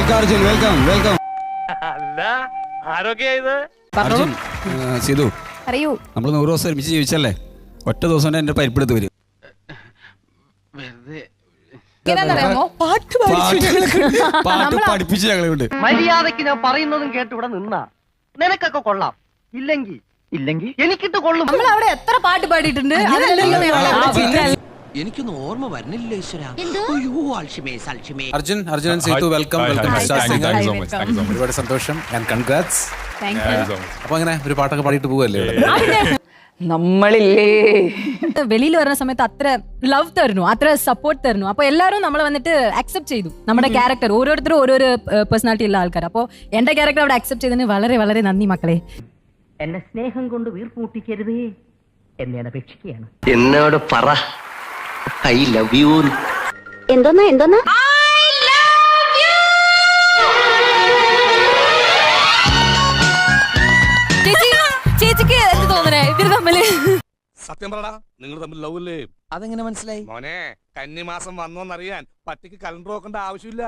Welcome Arjun welcome welcome അല്ല ആരൊക്കെയാ ഇത് അർജുൻ സിധു അറിയൂ നമ്മൾ നൂറ് ദിവസം ഒരുമിച്ച് ജീവിച്ചല്ലേ ഒറ്റ ദിവസം കൊണ്ട് എന്റെ പരിപ്പെടുത്ത് വരും ഇതെന്നറിയാമോ പാട്ട് പഠിപ്പിച്ച് ഞങ്ങളെ കൊണ്ട് മര്യാദയ്ക്ക് ഞാൻ പറയുന്നതും കേട്ട് ഇവിടെ നിന്നാ നിനക്കൊക്കെ കൊള്ളാം ഇല്ലെങ്കിൽ ഇല്ലെങ്കിൽ എനിക്കിട്ട് കൊള്ളും നമ്മൾ അവിടെ എത്ര പാട്ട് പാടിയിട്ടുണ്ട് എനിക്കൊന്നും ഓർമ്മ വരുന്നില്ല ഈശ്വര. അയ്യോ Alzheimer's Alzheimer's Arjun Arjun and Seethu welcome welcome ഒരുപാട് സന്തോഷം ആൻഡ് കൺഗ്രാറ്റ്സ്. അപ്പൊ അങ്ങനെ ഒരു പാട്ടൊക്കെ പാടിയിട്ട് പോവല്ലേ? നമ്മളില്ലേ? വെളിയിൽ വരുന്ന സമയത്ത് അത്ര ലവ് തരുന്നു അത്ര സപ്പോർട്ട് തരുന്നു. അപ്പൊ എല്ലാവരും നമ്മളെ വന്നിട്ട് അക്സെപ്റ്റ് ചെയ്തു. നമ്മുടെ ക്യാരക്ടർ ഓരോരുത്തരും ഓരോരോ പേഴ്സണാലിറ്റി ഉള്ള ആൾക്കാർ അപ്പോൾ എന്റെ ക്യാരക്ടർ അവിടെ അക്സെപ്റ്റ് ചെയ്തതിന് വളരെ വളരെ നന്ദി മക്കളെ. എന്നെ സ്നേഹം കൊണ്ട് വീർപ്പൂട്ടിക്കരുതേ എന്നെ അപേക്ഷിക്കുകയാണ്. എന്നോട് പറ. ഐ ലവ് യു എന്തോന്നാ എന്തോന്നാ? ചേച്ചി ചേച്ചിക്ക് എന്ത് തോന്നണേ? ഇവർ തമ്മിൽ. സത്യം പറടാ നിങ്ങൾ തമ്മിൽ ലവ് അല്ലേ അതെങ്ങനെ മനസ്സിലായി? മോനെ കന്നിമാസം വന്നോന്നറിയാൻ പട്ടിക്ക് കലണ്ടർ നോക്കേണ്ട ആവശ്യമില്ല.